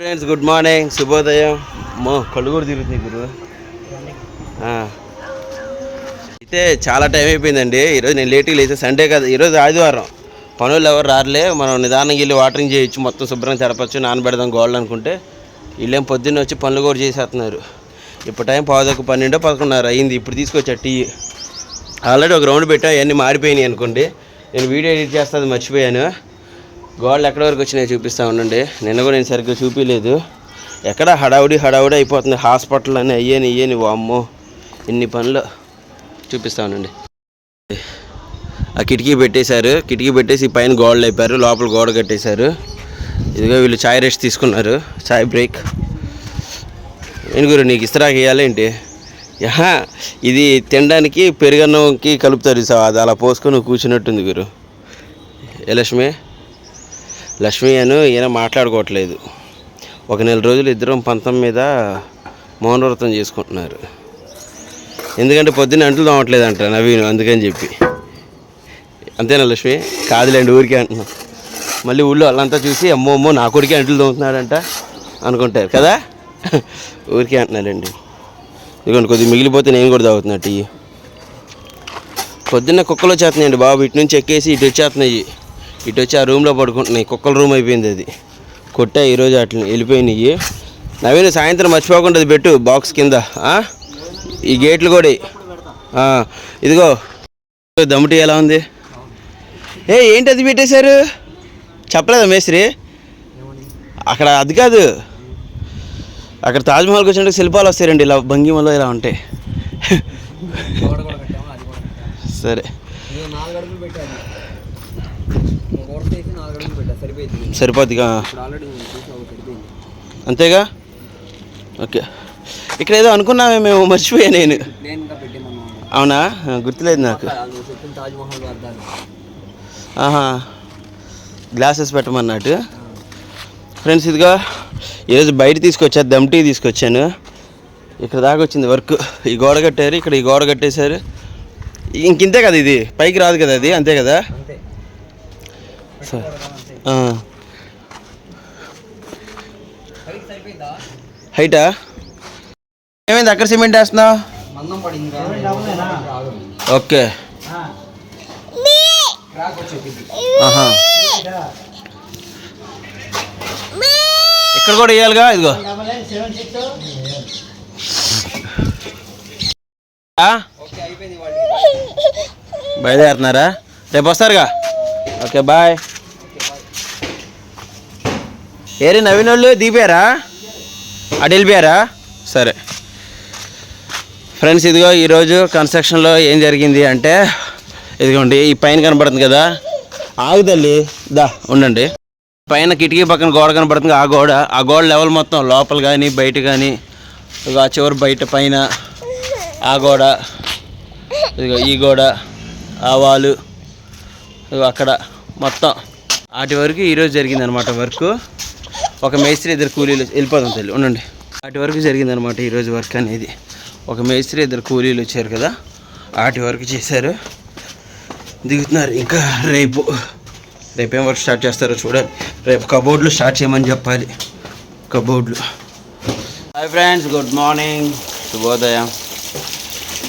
Friends good morning శుభోదయం మో కళ్ళు కూడా తిరుగుతుంది గురు. అయితే చాలా టైం అయిపోయిందండి. ఈరోజు నేను లేట్గా లేచా సండే కదా ఈరోజు ఆదివారం. పనులు ఎవరు రారలే. మనం నిదానంగా వెళ్ళి వాటరింగ్ చేయొచ్చు. మొత్తం శుభ్రంగా తెరపచ్చు నానబెడదాం గోళ్ళు అనుకుంటే. వీళ్ళేం పొద్దున్న వచ్చి పనులు కూడా చేసేస్తున్నారు. ఇప్పుడు టైం పావుదొక పన్నెండో పదకొండున్నర అయింది. ఇప్పుడు తీసుకొచ్చా టీ. ఆల్రెడీ ఒక రౌండ్ పెట్టా. అవన్నీ మారిపోయినాయి అనుకోండి. నేను వీడియో ఎడిట్ చేస్తుంది మర్చిపోయాను. గోడలు ఎక్కడ వరకు వచ్చినాయో చూపిస్తా ఉండండి. నిన్న కూడా నేను సరిగ్గా చూపించలేదు ఎక్కడ హడావుడి హడావుడి అయిపోతుంది. హాస్పిటల్ అని అయ్యని ఇయ్యని వామ్మో. ఇన్ని పనులు చూపిస్తూ ఉండండి. ఆ కిటికీ పెట్టేశారు. కిటికీ పెట్టేసి పైన గోడలు అయిపోయారు లోపల గోడ కట్టేశారు. ఇదిగో వీళ్ళు చాయ్ రెస్ట్ తీసుకున్నారు. చాయ్ బ్రేక్. నేను గురు నీకు ఇస్తరాకి ఇవ్వాలి ఏంటి? యహా ఇది తినడానికి పెరుగన్నంకి కలుపుతారు సార్ అది అలా పోసుకొని నువ్వు కూర్చున్నట్టుంది గురు. ఏ లక్ష్మి? లక్ష్మి అను ఈయన మాట్లాడుకోవట్లేదు. ఒక నెల రోజులు ఇద్దరం పంతం మీద మౌనవ్రతం చేసుకుంటున్నారు. ఎందుకంటే పొద్దున్న అంటలు తోమట్లేదు అంట నవీన్ అందుకని చెప్పి. అంతేనా లక్ష్మి? కాదులేండి ఊరికే అంటున్నాం. మళ్ళీ ఊళ్ళో వాళ్ళంతా చూసి అమ్మో అమ్మో నా కొడుకే అంటలు తోముతున్నాడంట అనుకుంటారు కదా? ఊరికే అంటున్నారండి. ఇదిగోండి కొద్దిగా మిగిలిపోతే నేను కూడా తాగుతున్నా టీ. పొద్దున్న కుక్కలు వచ్చేస్తున్నాయండి బాబు ఇటు నుంచి ఎక్కేసి ఇటు వచ్చేస్తున్నాయి. ఇటు వచ్చి ఆ రూమ్లో పడుకుంటున్నాయి. కుక్కల రూమ్ అయిపోయింది అది. కొట్టా ఈరోజు అట్లా వెళ్ళిపోయినాయి. నవీన్ సాయంత్రం మర్చిపోకుండా అది పెట్టు బాక్స్ కింద? ఈ గేట్లు కూడా ఇదిగో. దమ్ముటి ఎలా ఉంది? ఏ ఏంటి అది పెట్టేశారు? చెప్పలేదా మేస్త్రి? అక్కడ అది కాదు. అక్కడ తాజ్మహల్కి వచ్చినట్టు శిల్పాలు వస్తాయండి. ఇలా భంగిమలో ఇలా ఉంటాయి. సరే. సరిపోయింది. అంతేగా? ఓకే. ఇక్కడ ఏదో అనుకున్నామే మేము మర్చిపోయా నేను. అవునా? గుర్తులేదు నాకు. ఆహా. గ్లాసెస్ పెట్టమన్నట్టు ఫ్రెండ్స్ ఇదిగో ఈరోజు బయట తీసుకొచ్చా దమ్ టీ తీసుకొచ్చాను. ఇక్కడ దాకా వచ్చింది వర్క్. ఈ గోడ కట్టారు ఇక్కడ ఈ గోడ కట్టేశారు. ఇంకింతే కదా ఇది? పైకి రాదు కదా అది? అంతే కదా? సరే. హైటా? ఏమైంది? అక్కడ సిమెంట్ వేస్తున్నావు? ఓకే. ఇక్కడ కూడా వేయాలిగా? ఇదిగో. బయలుదేరుతున్నారా? రేపు వస్తారుగా. Okay bye. ఏరే నవీన్ వాళ్ళు దిగిపోయారా అటు వెళ్ళిపోయారా సరే. ఫ్రెండ్స్ ఇదిగో ఈరోజు కన్స్ట్రక్షన్లో ఏం జరిగింది అంటే ఇదిగోండి ఈ పైన కనబడుతుంది కదా? ఆగు తల్లి దా ఉండండి. పైన కిటికీ పక్కన గోడ కనబడుతుంది ఆ గోడ. ఆ గోడ లెవెల్ మొత్తం లోపల కానీ బయట కానీ ఇదిగో ఆ చివరి బయట పైన ఆ గోడ ఇదిగో ఈ గోడ ఆ వాలు ఇదిగో అక్కడ మొత్తం. వాటి వరకు ఈరోజు జరిగింది అనమాట వర్క్. ఒక మేస్త్రి ఇద్దరు కూలీలు వెళ్ళిపోతాం తల్లి ఉండండి. వాటి వరకు జరిగింది అనమాట ఈరోజు వర్క్ అనేది. ఒక మేస్త్రి ఇద్దరు కూలీలు వచ్చారు కదా వాటి వరకు చేశారు. దిగుతున్నారు ఇంకా రేపు రేపేం వర్క్ స్టార్ట్ చేస్తారో చూడాలి. రేపు కబోర్డ్లు స్టార్ట్ చేయమని చెప్పాలి. కబోర్డ్లు. Hi friends good morning. శుభోదయం.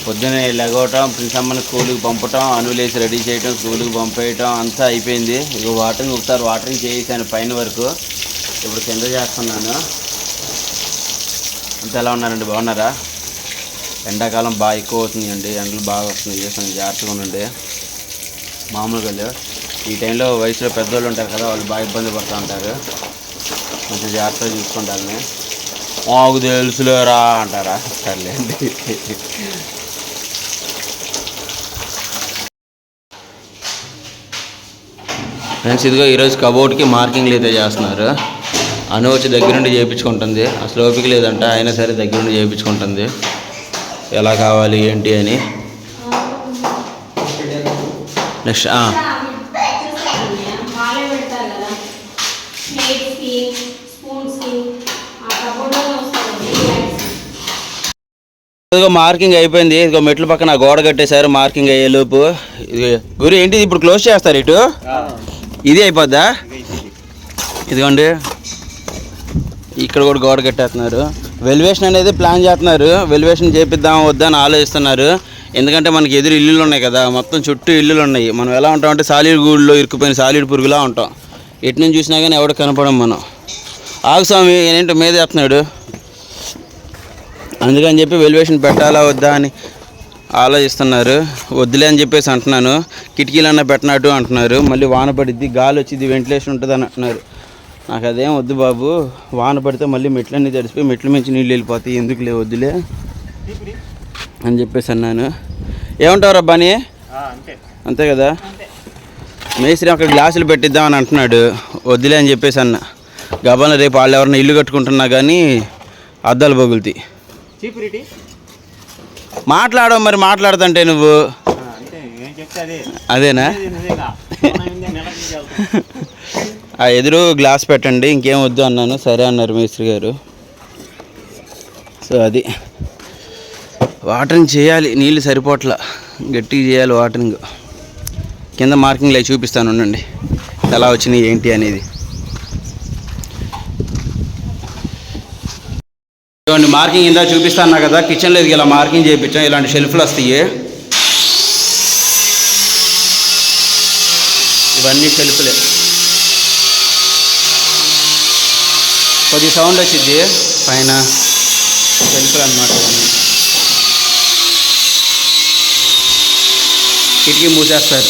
పొద్దున్నే లెగవటం ప్రిన్సమ్మని స్కూల్కి పంపటం అనులేసి రెడీ చేయటం స్కూల్కి పంపేయటం అంతా అయిపోయింది. ఇక వాటరింగ్ ఒకసారి వాటరింగ్ చేసాను పైన వరకు. ఇప్పుడు కింద చేస్తున్నాను. అంతా ఎలా ఉన్నారండి? బాగున్నారా? ఎండాకాలం బాగా ఎక్కువ అవుతుందండి. ఎండలు బాగా వస్తున్నాయి. చేస్తాను జాగ్రత్తగా ఉండండి. మామూలుగా లేవు. ఈ టైంలో వయసులో పెద్దోళ్ళు ఉంటారు కదా వాళ్ళు బాగా ఇబ్బంది పడుతూ ఉంటారు. కొంచెం జాగ్రత్తగా చూసుకుంటారని. మాకు తెలుసులేరా అంటారా? సర్లేండి. ఫ్రెండ్స్ ఇదిగో ఈరోజు కబోర్డ్కి మార్కింగ్లు అయితే చేస్తున్నారు. అను వచ్చి దగ్గరుండి చేయించుకుంటుంది. అసలు ఓపిక లేదంట అయినా సరే దగ్గరుండి చేయించుకుంటుంది. ఎలా కావాలి ఏంటి అని. నెక్స్ట్ ఇదిగో మార్కింగ్ అయిపోయింది. ఇదిగో మెట్ల పక్కన గోడ కట్టేశారు. మార్కింగ్ అయ్యే లోపు. ఇది గురి ఏంటి ఇప్పుడు క్లోజ్ చేస్తారు ఇటు? ఇది అయిపోద్దా? ఇదిగోండి. ఇక్కడ కూడా గోడ కట్టేస్తున్నారు. వెలివేషన్ అనేది ప్లాన్ చేస్తున్నారు. వెలివేషన్ చేపిద్దాం వద్దా అని ఆలోచిస్తున్నారు. ఎందుకంటే మనకి ఎదురు ఇల్లులు ఉన్నాయి కదా మొత్తం చుట్టూ ఇల్లులు ఉన్నాయి. మనం ఎలా ఉంటామంటే సాలీడు గూడులో ఇరుక్కుపోయిన సాలీడు పురుగులా ఉంటాం. ఎటు నుంచి చూసినా కానీ ఎవడు కనపడం మనం. ఆగుస్వామి ఏంటో మీద చేస్తున్నాడు? అందుకని చెప్పి వెలివేషన్ పెట్టాలా వద్దా అని ఆలోచిస్తున్నారు. వద్దులే అని చెప్పేసి అంటున్నాను. కిటికీలన్నా పెట్టినట్టు అంటున్నారు. మళ్ళీ వాన పడిద్ది గాలి వచ్చింది వెంటిలేషన్ ఉంటుంది అని అంటున్నారు. నాకు అదేం వద్దు బాబు. వాన పడితే మళ్ళీ మెట్లన్నీ తడిసిపోయి మెట్ల మించి నీళ్ళు వెళ్ళిపోతాయి. ఎందుకులే వద్దులే అని చెప్పేసి అన్నాను. ఏమంటావు రబ్బాని అంతే. కదా? మేస్త్రి అక్కడ గ్లాసులు పెట్టిద్దాం అని అంటున్నాడు. వద్దులే అని చెప్పేసి అన్న. గబాన రేపు వాళ్ళు ఎవరైనా ఇల్లు కట్టుకుంటున్నా కానీ అద్దాలు చీపురిటి? మాట్లాడవు మరి మాట్లాడుతుంటే నువ్వు. అదేనా? ఆ ఎదురు గ్లాస్ పెట్టండి ఇంకేం వద్దు అన్నాను. సరే అన్నారు మేస్త్రి గారు. సో అది. వాటరింగ్ చేయాలి నీళ్ళు సరిపోట్ల. గట్టిగా చేయాలి వాటరింగ్. కింద మార్కింగ్లు అవి చూపిస్తాను ఉండండి. ఎలా వచ్చినాయి ఏంటి అనేది. చూడండి మార్కింగ్ ఇందా చూపిస్తాను కదా. కిచెన్లో ఇది ఇలా మార్కింగ్ చేయించాం. ఇలాంటి షెల్ఫ్లు వస్తాయి. ఇవన్నీ షెల్ఫ్లే. కొద్ది సౌండ్ వచ్చింది పైన వెలుపులు అనమాట కిటికీ మూసేస్తారు.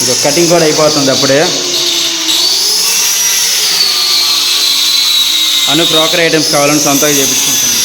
ఇంకా కటింగ్ కూడా అయిపోతుంది అప్పుడే. అను క్రాకరీ ఐటమ్స్ కావాలని సొంతంగా చేపించుకుంటాను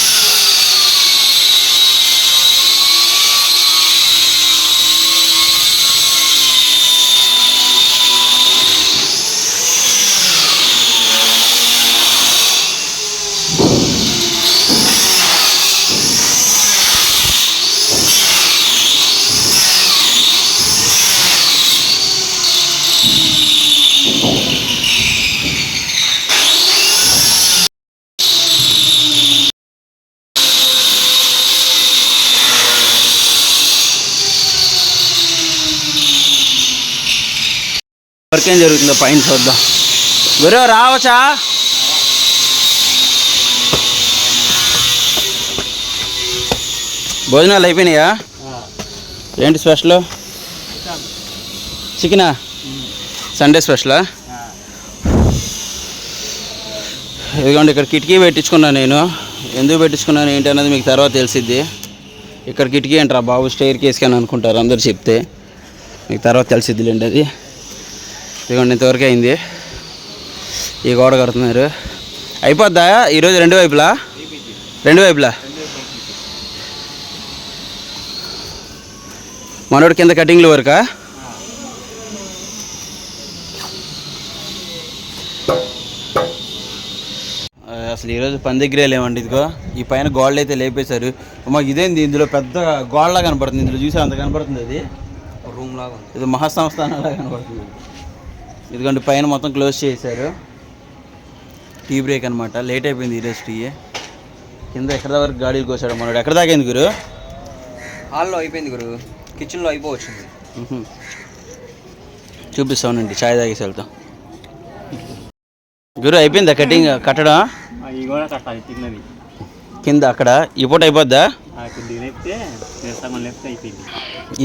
వర్క్ ఏం జరుగుతుందో పైన చూద్దాం. గురు రావచ్చా? భోజనాలు అయిపోయినాయా? ఏంటి స్పెషల్? చికెనా? సండే స్పెషలా? ఇదిగోండి ఇక్కడ కిటికీ పెట్టించుకున్నాను నేను. ఎందుకు పెట్టించుకున్నాను ఏంటి అన్నది మీకు తర్వాత తెలిసిద్ది. ఇక్కడ కిటికీ అంటారా బాబు స్టైర్ కేసుకి అని అనుకుంటారు అందరు చెప్తే. మీకు తర్వాత తెలిసిద్దిలేండి అది. ఇదిగోండి ఇంతవరకు అయింది. ఈ గోడ కడుతున్నారు. అయిపోద్దా? ఈరోజు రెండు వైపులా? రెండు వైపులా? మనోడు కింద కటింగ్లు వరకా? అసలు ఈరోజు పని దగ్గరే లేవండి ఇదిగో. ఈ పైన గోడలు అయితే లేపేశారు. అమ్మ ఇదేంది ఇందులో పెద్ద గోడలా కనపడుతుంది. ఇందులో చూసి అంత కనపడుతుంది అది? రూమ్ లాగా ఉంది. ఇది మహాసంస్థానంలా కనపడుతుంది. ఇదిగోండి పైన మొత్తం క్లోజ్ చేశారు. టీ బ్రేక్ అనమాట లేట్ అయిపోయింది ఈరోజు టీ. కింద ఎక్కడ వరకు గాడీలు కోసాడు మనోడు. ఎక్కడ దాకా అయింది గురు? హాల్లో అయిపోయింది గురు. కిచెన్లో అయిపోవచ్చింది. చూపిస్తానండి చాయ్ తాగేసి వెళ్తాం. గురు అయిపోయిందా కటింగ్ కట్టడం? కింద అక్కడ? ఈ పూట అయిపోద్దా?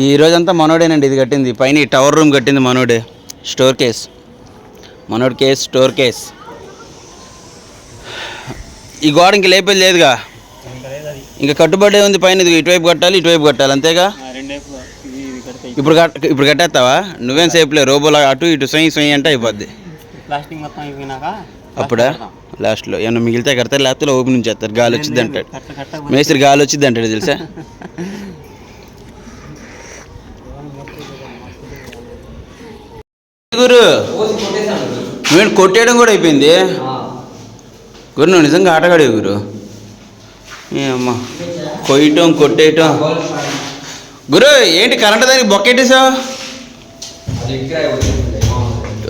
ఈ రోజంతా మనోడేనండి ఇది కట్టింది. పైన ఈ టవర్ రూమ్ కట్టింది మనోడే. Store case. మనోడ్ case store case. ఈ గోడ ఇంక లేపేది లేదుగా. ఇంకా లేదు అది ఇంకా కట్టుబడి ఉంది పైన ఇటువైపు కట్టాలి ఇటువైపు కట్టాలి అంతేగా? ఇప్పుడు కట్ ఇప్పుడు కట్టేస్తావా? నువ్వేం సేపులే రోబోలా అటు ఇటు సొయ్యి సొయ్యి అంటే అయిపోద్ది. ప్లాస్టింగ్ మొత్తం అయిపోయినాక అప్పుడా? లాస్ట్లో ఏమన్నా మిగిలితే కడతారు లేకపోతే ఓపెన్ నుంచి చేస్తారు గాలి వచ్చింది అంటాడు. మేస్త్రి గాలి వచ్చింది అంటాడు తెలుసా? గురు! నువ్వు కొట్టేయడం కూడా అయిపోయింది. గురు నువ్వు నిజంగా ఆటగాడే గురు. ఏ అమ్మా కొయ్యటం కొట్టేయటం. గురు ఏంటి కరెంట్ దానికి బొక్కెట్టేసావు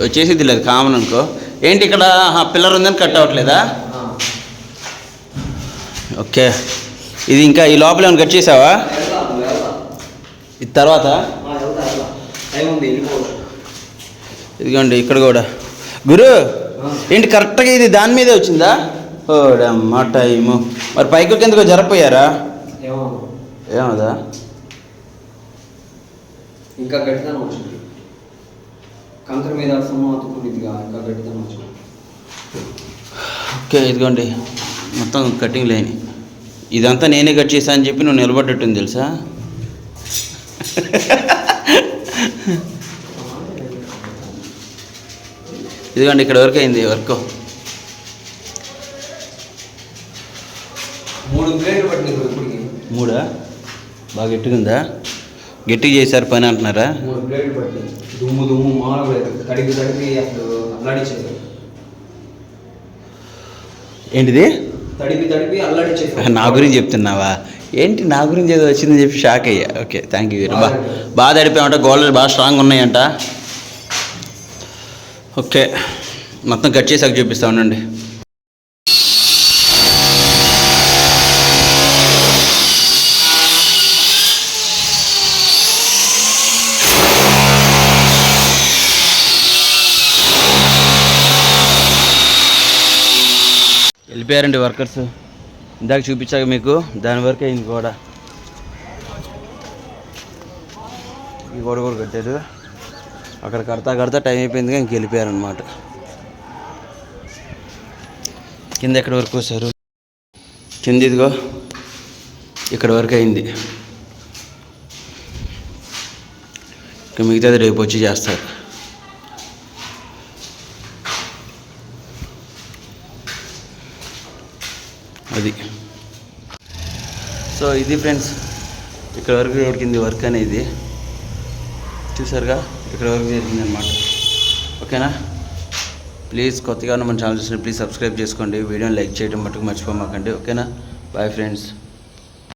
వచ్చేసిద్ది లేదు కామన్ అనుకో. ఏంటి ఇక్కడ పిల్లర్ ఉందని కట్ అవ్వట్లేదా? ఓకే. ఇది ఇంకా ఈ లోపల ఏమైనా కట్ చేసావా? ఇది తర్వాత? ఇదిగోండి ఇక్కడ కూడా. గురు ఏంటి కరెక్ట్గా ఇది దాని మీదే వచ్చిందా? ఓడమ్మ టైము. మరి పైకి కిందకు జరపోయారా ఏమో. ఏమదా? ఇంకా గట్టిదనం వచ్చింది. కంకర మీద సొమ్ము అతుక్కునిదిగా ఇంకా గట్టిదనం వచ్చింది. ఓకే ఇదిగోండి. మొత్తం కటింగ్ లేని. ఇదంతా నేనే కట్ చేశా అని చెప్పి నువ్వు నిలబడ్డట్టుంది తెలుసా? ఇదిగోండి ఇక్కడ వరకు అయింది వర్క్. మూడు బాగా గట్టిగుందా? గట్టిగా చేశారు పని అంటున్నారా? దుమ్ము దుమ్ము అసలు ఏంటిది? తడిపి తడిపి అల్లాడిచ్చేసారు నా గురించి చెప్తున్నావా? ఏంటి నా గురించి ఏదో వచ్చిందని చెప్పి షాక్ అయ్యా. ఓకే థ్యాంక్ యూ బా బాగా తడిపామంట గోళ్ళు బాగా స్ట్రాంగ్ ఉన్నాయంట. ఓకే. మొత్తం కట్ చేసాక చూపిస్తా ఉండండి. వెళ్ళిపోయారండి వర్కర్స్. ఇందాక చూపించాక మీకు దాని వరకు అయింది కూడా ఈ గోడ కూడా కట్టారు. అక్కడ కడతా కడతా టైం అయిపోయింది ఇంక గెలిపారనమాట కింద ఎక్కడి వరకు వచ్చారు కింద ఇదిగో ఇక్కడ వరకు అయింది. ఇక మిగతాది రేపు వచ్చి చేస్తారు. అది. సో ఇది ఫ్రెండ్స్ ఇక్కడ వరకు జరిగింది వర్క్ అనేది. చూసారుగా? ఇక్కడ వరకు జరిగింది అనమాట ఓకేనా? ప్లీజ్ కొత్తగా ఉన్న మన ఛానల్ చూసిన ప్లీజ్ సబ్స్క్రైబ్ చేసుకోండి. వీడియోని లైక్ చేయడం మటుకు మర్చిపోమాకండి. ఓకేనా? Bye friends